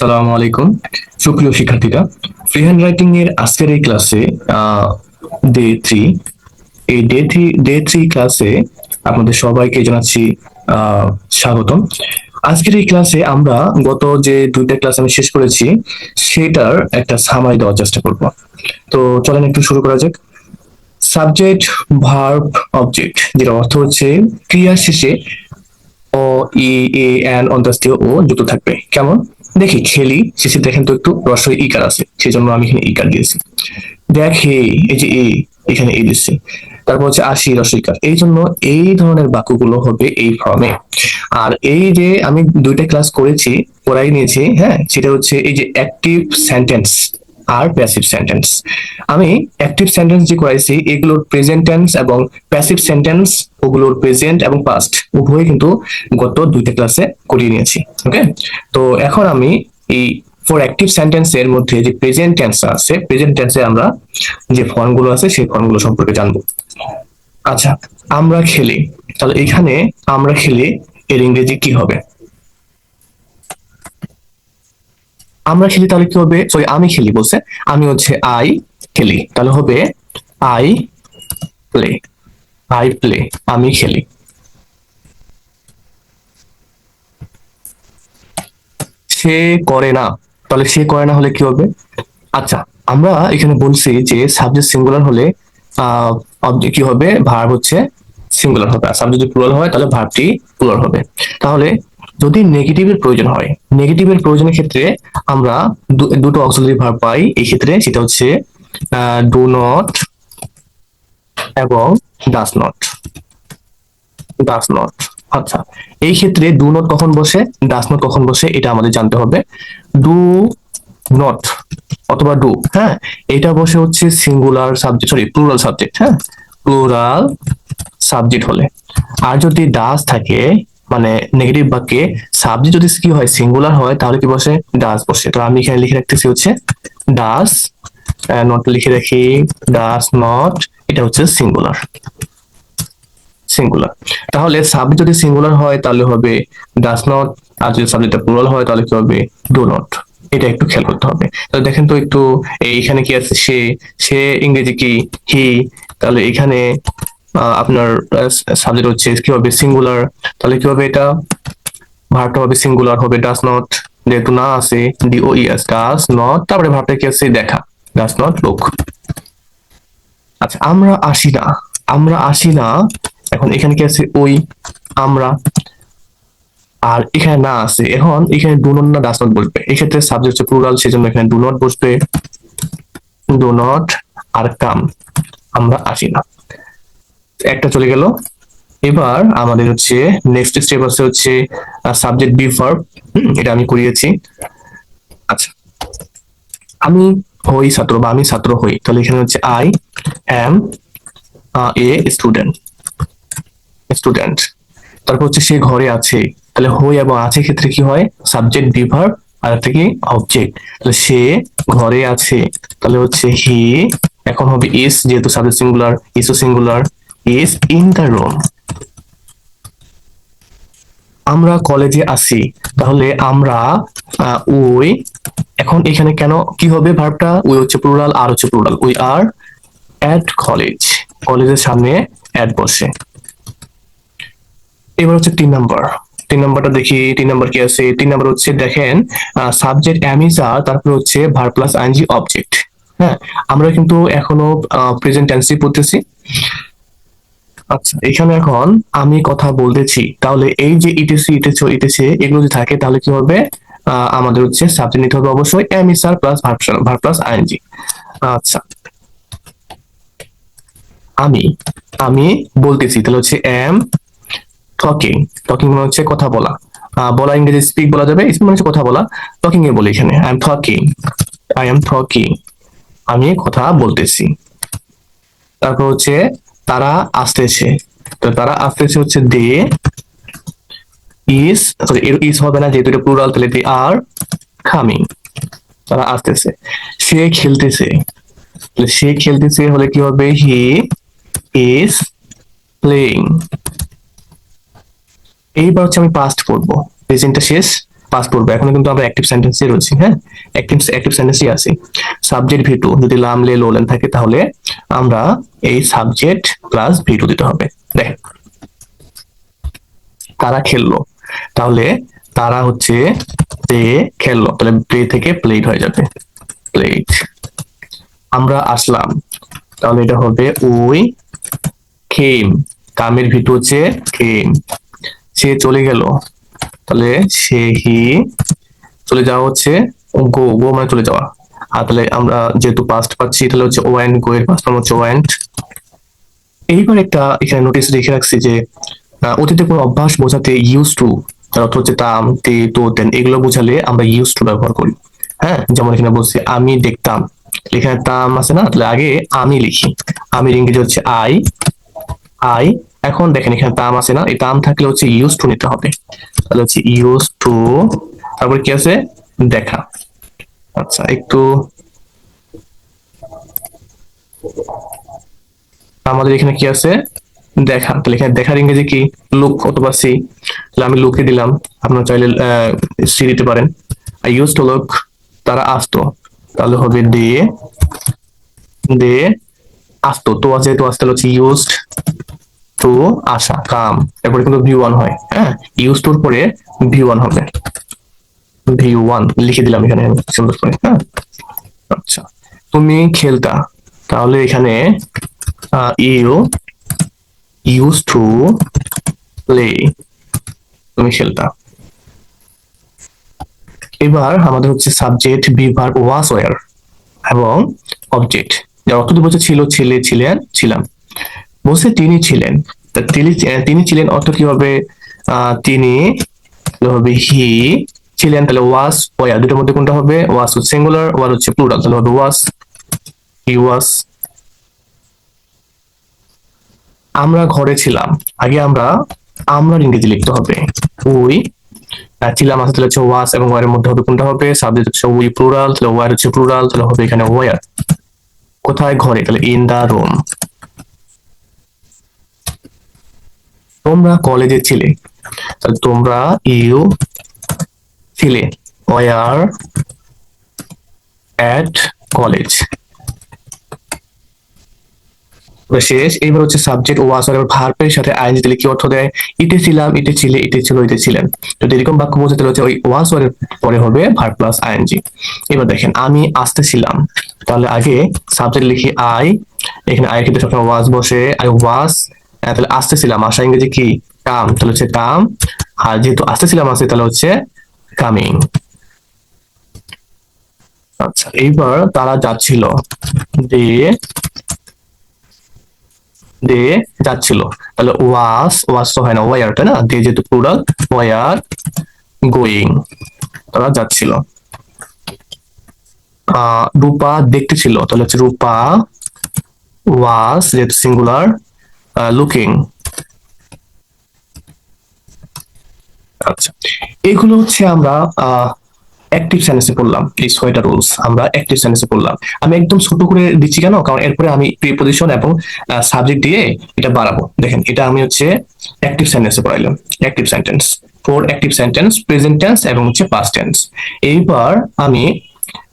আসসালামু আলাইকুম। সুপ্রিয় শিক্ষার্থীরা ফ্রি হ্যান্ড রাইটিং এর আজকের এই ক্লাসে ডে থ্রি এই ডে থ্রি ডে থ্রি ক্লাসে আপনাদের সবাইকে জানাচ্ছি স্বাগতম। আজকের এই ক্লাসে আমরা গত যে দুইটা ক্লাস আমি শেষ করেছি, সেটার একটা সামারি দেওয়ার চেষ্টা করব। তো চলেন একটু শুরু করা যাক। সাবজেক্ট ভার্ব অবজেক্ট যেটা অর্থ হচ্ছে ক্রিয়া শেষে ও ই, এ, এন অন্তাস্তীয় ও যুক্ত থাকবে। কেমন? দেখি, খেলি শেষে দেখেন তো একটু রসই ইকার আছে সেই জন্য আমি এখানে ইকার দিয়েছি। দেখে এই যে এ, এখানে এ দিচ্ছি। তারপর হচ্ছে আসি রসইকার এই জন্য এই ধরনের বাক্যগুলো হবে এই ফর্মে আর এই যে আমি দুইটা ক্লাস করেছি, পড়াই নিয়েছি হ্যাঁ সেটা হচ্ছে এই যে অ্যাক্টিভ সেন্টেন্স আর প্যাসিভ সেন্টেন্স আমি অ্যাক্টিভ সেন্টেন্স যে করাইছি, এগুলোর প্রেজেন্ট টেন্স এবং প্যাসিভ সেন্টেন্স ওগুলোর প্রেজেন্ট এবং পাস্ট উভয় কিন্তু গত দুইটা ক্লাসে করিয়ে নিয়েছি ওকে তো এখন আমি এই ফর অ্যাক্টিভ সেন্টেন্স এর মধ্যে যে প্রেজেন্ট টেন্স আছে প্রেজেন্ট টেন্সে আমরা যে ফর্মগুলো আছে, সেই ফর্মগুলো সম্পর্কে জানব। আচ্ছা আমরা খেলি। তাহলে এখানে আমরা খেলি এর ইংরেজি কি হবে? আমরা খেলি তাহলে কি হবে? সরি আমি খেলি বলছে। আমি হচ্ছে আই খেলি। তাহলে হবে আই প্লে আই প্লে আমি খেলি। সে করে না। তাহলে সে করে না হলে কি হবে? আচ্ছা আমরা এখানে বলছি যে সাবজেক্ট সিঙ্গুলার হলে কি হবে? ভার্ব হচ্ছে সিঙ্গুলার হবে। আর সাবজেক্ট প্লুরাল হয়, তাহলে ভার্বটি প্লুরাল হবে। তাহলে যদি নেগেটিভের প্রয়োজন হয় নেগেটিভের প্রয়োজনের ক্ষেত্রে আমরা দুটো অক্সিলারি ভার্ব পাই। এই ক্ষেত্রে সেটা হচ্ছে ডু নট এবং ডাস নট ডাস নট আচ্ছা এই ক্ষেত্রে ডু নট কখন বসে ডাস নট কখন বসে, এটা আমাদের জানতে হবে। ডু নট অথবা ডু হ্যাঁ? এটা বসে হচ্ছে singular subject sorry plural subject হ্যাঁ? প্লুরাল সাবজেক্ট হলে। আর যদি ডাস থাকে মানে নেগেটিভ বাক্যে সাবজেক্ট যদি কি হয় সিঙ্গুলার হয়, তাহলে কি বসে? ডাস বসে। তো আমি এখানে লিখে রাখতেছি হচ্ছে ডাস নট লিখে রাখি ডাস নট এটা হচ্ছে সিঙ্গুলার সিঙ্গুলার তাহলে সাবজেক্ট যদি সিঙ্গুলার হয়, তাহলে হবে ডাস নট আর যদি সাবজেক্টটা প্লুরাল হয়, তাহলে কি হবে? ডু নট এটা একটু খেয়াল করতে হবে। তাহলে দেখেন তো একটু এইখানে কি আছে? সে সে ইংরেজি কি? হি তাহলে এখানে আপনার সাবজেক্ট হচ্ছে কি হবে সিঙ্গুলার তাহলে কি হবে এটা ভার্বটা হবে সিঙ্গুলার হবে ডাস নট যেহেতু না আছে D O E S does not তারপরে ভার্বটা কি আছে? দেখা ডাস নট লুক আচ্ছা আমরা আসি না, আমরা আসি না, এখন এখানে কি আছে? ওই, আমরা, আর এখানে না আছে, এখন এখানে ডু নট না ডাস নট বসবে। এক্ষেত্রে সাবজেক্ট হচ্ছে প্লুরাল সেজন্য এখানে ডু নট বসবে। ডু নট আর কাম আমরা আসি না। একটা চলে গেল। এবার আমাদের হচ্ছে নেক্সট স্টেপ আছে হচ্ছে সাবজেক্ট বি ভার্ব এটা আমি করিয়েছি। আচ্ছা আমি হই ছাত্র বা আমি ছাত্র হই, তাহলে এখানে হচ্ছে I am a student student তারপর হচ্ছে সে ঘরে আছে, তাহলে হই এবং আছে ক্ষেত্রে কি হয়? সাবজেক্ট বি ভার্ব আর একটা কি? অবজেক্ট তাহলে সে ঘরে আছে, তাহলে হচ্ছে হি এখন হবে ইস যেহেতু subject singular ইসও singular is in the room আমরা কলেজে আসি তাহলে আমরা ওই, এখন এখানে কেন, কি হবে ভার্বটা ওই হচ্ছে প্লুরাল আর হচ্ছে plural we are at college কলেজের সামনে অ্যাড বসে। এবার হচ্ছে তিন নাম্বার তিন নাম্বারটা দেখি, তিন নাম্বার কি আছে? তিন নাম্বার হচ্ছে, দেখেন সাবজেক্ট অ্যামিজ আর তারপর হচ্ছে ভার প্লাস আইনজি অবজেক্ট হ্যাঁ আমরা কিন্তু এখনও প্রেজেন্ট টেন্সই পড়তেছি। আচ্ছা এখানে এখন আমি কথা বলতেছি। তাহলে এই যে ইটেসি ইটেছে ইটেছে এগুলো যদি থাকে, তাহলে কি হবে? আমাদের হচ্ছে সাবজেক্ট নিতে হবে অবশ্যই am is are plus verb plus ING আচ্ছা। আমি আমি বলতেছি, তাহলে হচ্ছে এম টকিং টকিং মানে হচ্ছে কথা বলা। বলা ইংরেজি স্পিক বলা যাবে স্পিক মানে কথা বলা। টকিং এ বলি এখানে I am talking I am talking আমি কথা বলতেছি। তারপর হচ্ছে তারা আসতেছে। তো তারা আসতেছে হচ্ছে দে ইজ সরি ইজ হবে না, যেহেতু এটা প্লুরাল তাহলে দে আর কামিং তারা আসতেছে। সে খেলতেছে। সে খেলতেছে হলে কি হবে? হি ইজ প্লেইং এইবার হচ্ছে আমি পাস্ট করব প্রেজেন্টটা শেষ। পাস করব। এখন কিন্তু আমরা অ্যাক্টিভ সেন্টেন্সে রয়েছি হ্যাঁ? অ্যাক্টিভ অ্যাক্টিভ সেন্টেন্সই আছি। সাবজেক্ট ভি যদি লাম, লে লোলেন থাকে, তাহলে আমরা এই সাবজেক্ট প্লাস ভি দিতে হবে। দেখেন তারা খেললো। তাহলে তারা হচ্ছে প্লে খেললো। তাহলে প্লে থেকে প্লেট হয়ে যাবে। প্লেট আমরা আসলাম। তাহলে এটা হবে ওই খেম কামের ভিতর হচ্ছে খেম সে চলে গেল। তাহলে সে, হি চলে যাওয়া হচ্ছে গো গো মানে চলে যাওয়া। আর তাহলে আমরা যেহেতু পাস্ট পাচ্ছি, তাহলে হচ্ছে ওয়ান্ট গো এর পাস্ট হচ্ছে ওয়ান্ট এইবার একটা এখানে নোটিস লিখে রাখছি যে অতীতে কোনো অভ্যাস বোঝাতে ইউজ টু তার অর্থ হচ্ছে তাম, তে, তো, তেন, এগুলো বোঝালে আমরা ইউজ টু ব্যবহার করি। হ্যাঁ যেমন এখানে বলছি, আমি দেখতাম। এখানে তাম আছে না, তাহলে আগে আমি লিখি। আমি ইংরেজি হচ্ছে আই আই এখন দেখেন এখানে তাম আছে না? এই তাম থাকলে হচ্ছে ইউজ টু নিতে হবে। তাহলে হচ্ছে ইউজ টু তারপর কি আছে? দেখা। আচ্ছা একটু আমাদের এখানে কি আছে? দেখা। তাহলে এখানে দেখার ইংরেজি কি? লুক অথবা সি তাহলে আমি লুকে দিলাম। আপনারা চাইলে সি দিতে পারেন। আই ইউজ টু লুক তারা আসতো। তাহলে হবে দে দে, আসতো। তো আছে, তো আসতে হচ্ছে ইউজড টু আসা, কাম, এরপরে কিন্তু ভি ওয়ান হয় হ্যাঁ? ইউজ টুর পরে ভি ওয়ান হবে। ভি ওয়ান লিখে দিলাম এখানে সুন্দর করে হ্যাঁ? আচ্ছা তুমি খেলতা, তাহলে এখানে ইউ ইউজ টু প্লে তুমি খেলতা। এবার আমাদের হচ্ছে subject be verb was were এবং অবজেক্ট যার অর্থ ছিল, ছেলে, ছিলেন, ছিলাম। বলছে তিনি ছিলেন। তিনি তিনি ছিলেন অর্থ কি হবে? তিনি হবে? হি ছিলেন তাহলে ওয়াস ওয়ার দুটোর মধ্যে কোনটা হবে? ওয়াস হচ্ছে সিঙ্গুলার ওয়ার হচ্ছে প্লুরাল তাহলে হবে ওয়াস। হি ওয়াস। আমরা ঘরে ছিলাম। আগে আমরা আমরা ইংরেজি লিখতে হবে। উই ছিলাম আসলে হচ্ছে ওয়াস এবং ওয়ার মধ্যে হবে কোনটা হবে? সাবজেক্ট হচ্ছে উই প্লুরাল, তাহলে ওয়ার হচ্ছে প্লুরাল, তাহলে হবে এখানে ওয়ার। কোথায়? ঘরে, তাহলে ইন দা রুম। তোমরা কলেজে ছিলে। তাহলে তোমরা ইউ ছিলে। ওয়ার অ্যাট কলেজ শেষ এইবার হচ্ছে সাবজেক্ট ওয়াস আর ভার্বের সাথে আইএনজি দিলে কি অর্থ দেয়? ইটে ছিলাম ইটে ছিলে ইটে ছিল ইটে ছিলেন যদি এরকম বাক্য বোঝাতে হচ্ছে ওই ওয়াস এর পরে হবে ভার্ব প্লাস আইএনজি এবার দেখেন, আমি আসতেছিলাম তাহলে আগে সাবজেক্ট লিখি আই এখানে আই ক্ষেত্রে সবসময় ওয়াজ বসে। আই ওয়াজ তাহলে আসতেছিলাম। আশা ইংরেজি কি? কাম। তাহলে হচ্ছে কাম। আর যেহেতু আসতেছিলাম আছে তাহলে হচ্ছে কামিং আচ্ছা এইবার তারা যাচ্ছিল। দিয়ে দে যাচ্ছিল। তাহলে ওয়াস ওয়াস তো হয় না ওয়ার তাই না? দে যেহেতু প্লুরাল ওয়ার গোয়িং তারা যাচ্ছিল। রূপা দেখতে ছিল। তাহলে হচ্ছে রূপা ওয়াস যেহেতু সিঙ্গুলার লুকিং আচ্ছা এগুলো হচ্ছে আমরা অ্যাক্টিভ সেন্টেন্সে পড়লাম, এই ছয়টা রুলস আমরা অ্যাক্টিভ সেন্টেন্সে পড়লাম। আমি একদম ছোট করে দিচ্ছি কেন? কারণ এরপরে আমি প্রিপোজিশন এবং সাবজেক্ট দিয়ে এটা বাড়াবো। দেখেন, এটা আমি হচ্ছে অ্যাক্টিভ সেন্টেন্সে পড়াইলাম। Active sentence for active sentence present tense এবং হচ্ছে পাস্ট টেন্স এইবার আমি,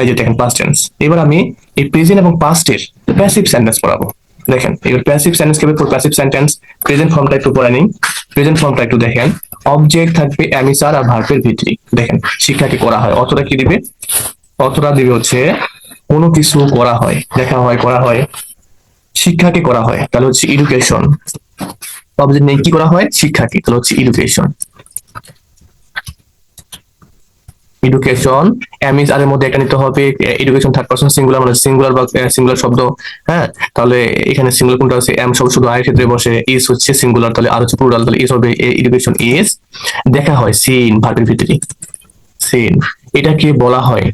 এই যে দেখেন পাস্ট টেন্স এবার আমি এই প্রেজেন্ট এবং পাস্টের প্যাসিভ সেন্টেন্স পড়াবো। দেখেন এবার প্যাসিভ সেন্টেন্স কেবল প্যাসিভ সেন্টেন্স প্রেজেন্ট ফর্মটা একটু পড়ে নিন প্রেজেন্ট ফর্মটা একটু দেখেন অবজেক্ট থাকবে অ্যামিসার আর ভার্বের ভিতরে দেখেন শিক্ষাকে করা হয়। অর্থটা কি দিবে? অর্থটা দিবে হচ্ছে, কোনো কিছু করা হয়, দেখা হয়, করা হয়, শিক্ষাকে করা হয়। তাহলে হচ্ছে এডুকেশন অবজেক্ট নেই কি করা হয়? শিক্ষাকে। তাহলে হচ্ছে এডুকেশন এডুকেশন এমএস আর এর মধ্যে একটা নিতে হবে এডুকেশন থার্ড পারসন সিঙ্গুলার মানে সিঙ্গুলার বা সিঙ্গুলার শব্দ হ্যাঁ? তাহলে এখানে সিঙ্গুলার কোনটা আছে? এম শব্দ শুধু আয়ের ক্ষেত্রে বসে ইস হচ্ছে সিঙ্গুলার তাহলে আর হচ্ছে প্লুরাল তাহলে ইস হবে এডুকেশন ইস দেখা হয় সিন ভার্বের ভিতরে। সিন এটাকে বলা হয়।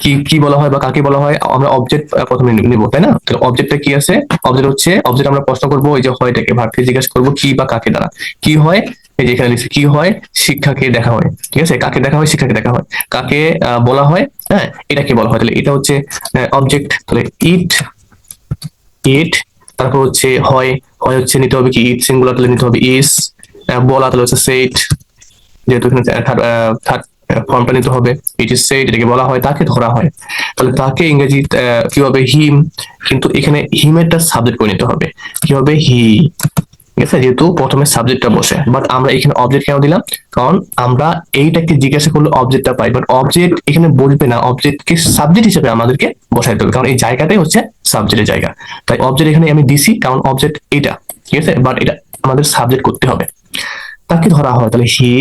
কি কি বলা হয় বা কাকে বলা হয়? আমরা অবজেক্ট প্রথমে নিব, তাই না? তাহলে অবজেক্টটা কি আছে? অবজেক্ট হচ্ছে অবজেক্ট আমরা প্রশ্ন করব এই যে হয়টাকে ভার্বকে জিজ্ঞাসা করব, কি বা কাকে দ্বারা। কি হয়? এই যে এখানে লিখছে, কি হয়? শিক্ষাকে দেখা হয়। ঠিক আছে? কাকে দেখা হয়? শিক্ষাকে দেখা হয়। কাকে বলা হয়? হ্যাঁ এটাকে বলা হয়। তাহলে এটা হচ্ছে অবজেক্ট তাহলে ইট ইট তারপর হচ্ছে হয় হয় হচ্ছে নিতে হবে কি ইট সিঙ্গুলার তাহলে নিতে হবে ইস বলা তাহলে হচ্ছে সেট যেহেতু এখানে থার্ড ফর্মটা নিতে হবে ইট ইজ সেড এটাকে বলা হয়, তাকে ধরা হয়। তাহলে তাকে ইংরেজি কি হবে? হিম কিন্তু এখানে হিমেরটা সাবজেক্ট করে নিতে হবে। কি হবে? হি ঠিক আছে? যেহেতু প্রথমে সাবজেক্টটা বসে বাট আমরা এখানে অবজেক্ট কেন দিলাম? কারণ আমরা এইটাকে জিজ্ঞাসা করলে অবজেক্টটা পাই বাট অবজেক্ট এখানে বলবে না অবজেক্টকে সাবজেক্ট হিসেবে আমাদেরকে বসাইতে হবে, কারণ এই জায়গাটাই হচ্ছে সাবজেক্টের জায়গা। তাই অবজেক্ট এখানে আমি দিছি, কারণ অবজেক্ট এটা, ঠিক আছে? বাট এটা আমাদের সাবজেক্ট করতে হবে। তাকে ধরা হয়, তাহলে হি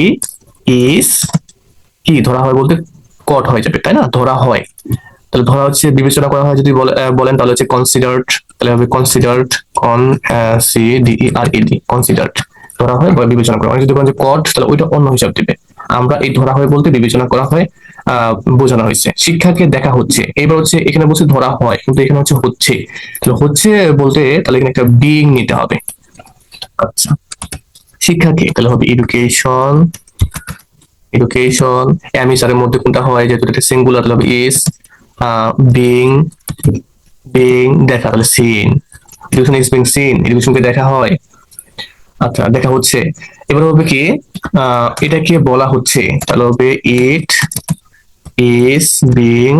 ইজ কি ধরা হয় বলতে? কট হয়ে যাবে, তাই না? ধরা হয়। তাহলে ধরা হচ্ছে বিবেচনা করা হয় যদি বলেন তাহলে হচ্ছে কনসিডার্ড তাহলে হবে considered con C D R E D considered ধরা হয় বা বিবেচনা করা হয়। যদি বলেন যে কট তাহলে ওইটা অন্য হিসাব দিবে। আমরা এই ধরা হয় বলতে বিবেচনা করা হয়, আহ, বোঝানো হয়েছে। শিক্ষাকে দেখা হচ্ছে। এবার হচ্ছে এখানে বলছে ধরা হয়, কিন্তু এখানে হচ্ছে হচ্ছে। তাহলে হচ্ছে বলতে তাহলে এখানে একটা বিং নিতে হবে। আচ্ছা। শিক্ষাকে তাহলে হবে এডুকেশন এডুকেশন অ্যামিসারের মধ্যে কোনটা হয়? যেহেতু এটা সিঙ্গুলার তাহলে হবে ইস বিং বিং দেখা, তাহলে seen education is being seen এডুকেশনকে দেখা হয়। আচ্ছা দেখা হচ্ছে। এবার হবে কি এটাকে বলা হচ্ছে, তাহলে হবে ইট ইজ বিং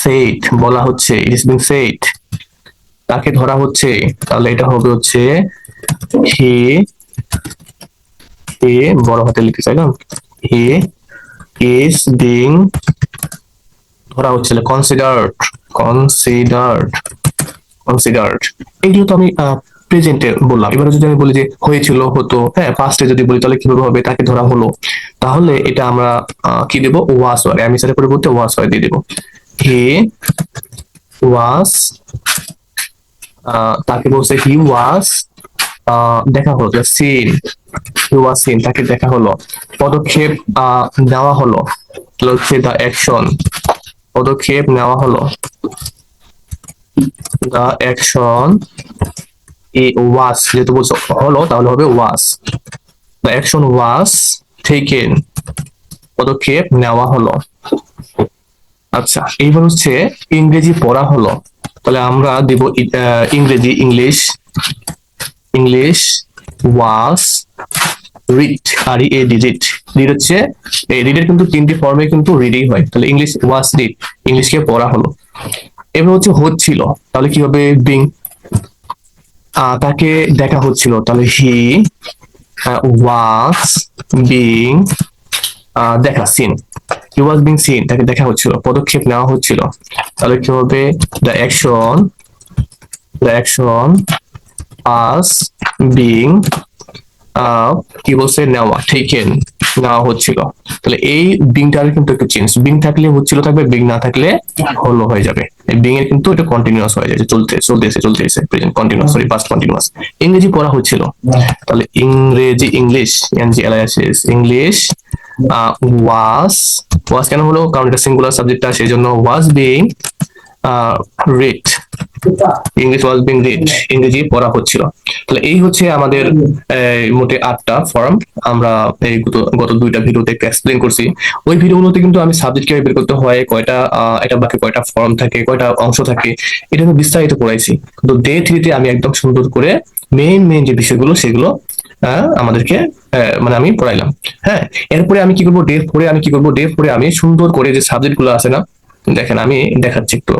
সেট বলা হচ্ছে ইট ইজ বিং সেট তাকে ধরা হচ্ছে, তাহলে এটা হবে হচ্ছে হে হে বড় হাতে লিখতে চাইলাম হে ইজ বিং ধরা হচ্ছে কনসিডার্ড কনসিডার্ড কনসিডার্ড এগুলো তো আমি প্রেজেন্টে বললাম। এবারে যদি আমি বলি যে হয়েছিল, হতো হ্যাঁ পাস্টে যদি বলি, তাহলে কীভাবে হবে, তাকে ধরা হলো? তাহলে এটা আমরা কি দেব? ওয়াস ওয়ার আমি সেটা পরিবর্তে ওয়াস ওয়ার দিয়ে দেব। হে ওয়াস তাকে বলছে হি ওয়াস দেখা হলো সিন হি ওয়াজ সিন তাকে দেখা হলো। পদক্ষেপ নেওয়া হলো। হচ্ছে দ্য অ্যাকশন পদক্ষেপ নেওয়া হলো। দ্য অ্যাকশন এ ওয়াস যেহেতু বলছো হলো, তাহলে হবে was the action was taken পদক্ষেপ নেওয়া হলো। আচ্ছা এইবার হচ্ছে ইংরেজি পড়া হলো। তাহলে আমরা দিব ইংরেজি, English English was read R E A D read read হচ্ছে, এই রিডের কিন্তু তিনটি ফর্মে কিন্তু রিডই হয়। তাহলে ইংলিশ ওয়াস রিড ইংলিশকে পড়া হলো। এবার হচ্ছে হচ্ছিল, তাহলে কি হবে বিং তাকে দেখা হচ্ছিল। তাহলে হি ওয়াস বিং দেখা seen he was being seen তাকে দেখা হচ্ছিল, পদক্ষেপ নেওয়া হচ্ছিল। তাহলে কি হবে? The action the action as being কি বলছে? নেওয়া টেকেন নেওয়া হচ্ছিল। তাহলে এই বিংটার কিন্তু একটু চেঞ্জ বিং থাকলে হচ্ছিল থাকবে বিং না থাকলে হলো হয়ে যাবে। বিং এর কিন্তু এটা কন্টিনিউয়াস হয়ে যায় যে চলতে চলতেছে চলতেছে present continuous sorry past continuous ইংরেজি পড়া হচ্ছিল। তাহলে ইংরেজি English N G L I S S English was was কেন হলো? কারণ এটা সিঙ্গুলার সাবজেক্টটা সেই জন্য was being read English was being read ইংরেজি পড়া হচ্ছিল। তাহলে এই হচ্ছে আমাদের মোটে আটটা ফর্ম আমরা এই গত- দুইটা ভিডিওতে এক্সপ্লেন করছি। ওই ভিডিওগুলোতে কিন্তু আমি সাবজেক্ট কীভাবে বের করতে হয় কয়টা এটা বাকি কয়টা ফর্ম থাকে কয়টা অংশ থাকে এটা আমি বিস্তারিত পড়াইছি। কিন্তু ডে থ্রিতে আমি একদম সুন্দর করে মেইন মেইন যে বিষয়গুলো সেগুলো আহ, আমাদেরকে মানে আমি পড়াইলাম। হ্যাঁ এরপরে আমি কি করব? ডে ফোরে আমি কি করব? ডে ফোরে আমি সুন্দর করে যে সাবজেক্টগুলো আছে না দেখেন, আমি দেখাচ্ছি একটু।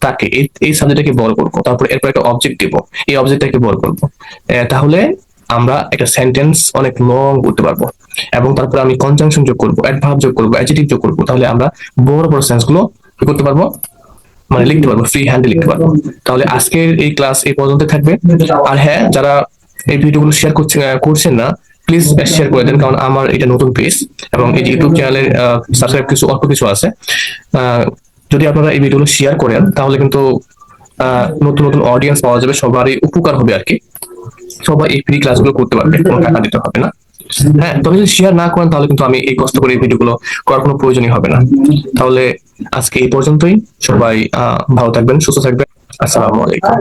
তাকে এই সাবজেক্টটাকে বড় করব, তারপর এরপর একটা অবজেক্ট দিব। এই অবজেক্টটাকে বড় করব। তাহলে আমরা একটা সেন্টেন্স অনেক লং করতে পারব। এবং তারপর আমি কনজাংশন যোগ করব অ্যাডভার্ব যোগ করব অ্যাডজেক্টিভ যোগ করব। তাহলে আমরা বড় বড় সেন্সগুলো করতে পারব? মানে লিখতে পারব ফ্রি হ্যান্ডে লিখতে পারব। তাহলে আজকের এই ক্লাস এই পর্যন্ত থাকবে। আর হ্যাঁ যারা এই ভিডিওগুলো শেয়ার করছে, করছেন না প্লিজ শেয়ার করে দেন, কারণ আমার এটা নতুন পেজ এবং এই ইউটিউব চ্যানেলের সাবস্ক্রাইব কিছু, অল্প কিছু আছে। যদি আপনারা এই ভিডিওগুলো শেয়ার করেন, তাহলে কিন্তু নতুন নতুন অডিয়েন্স পাওয়া যাবে, সবারই উপকার হবে আর কি। সবাই এই ফ্রি ক্লাসগুলো করতে পারবে, কোনো টাকা দিতে হবে না। হ্যাঁ তবে যদি শেয়ার না করেন, তাহলে কিন্তু আমি এই কষ্ট করে এই ভিডিওগুলো করার কোনো প্রয়োজনই হবে না। তাহলে আজকে এই পর্যন্তই। সবাই ভালো থাকবেন, সুস্থ থাকবেন। আসসালামু আলাইকুম।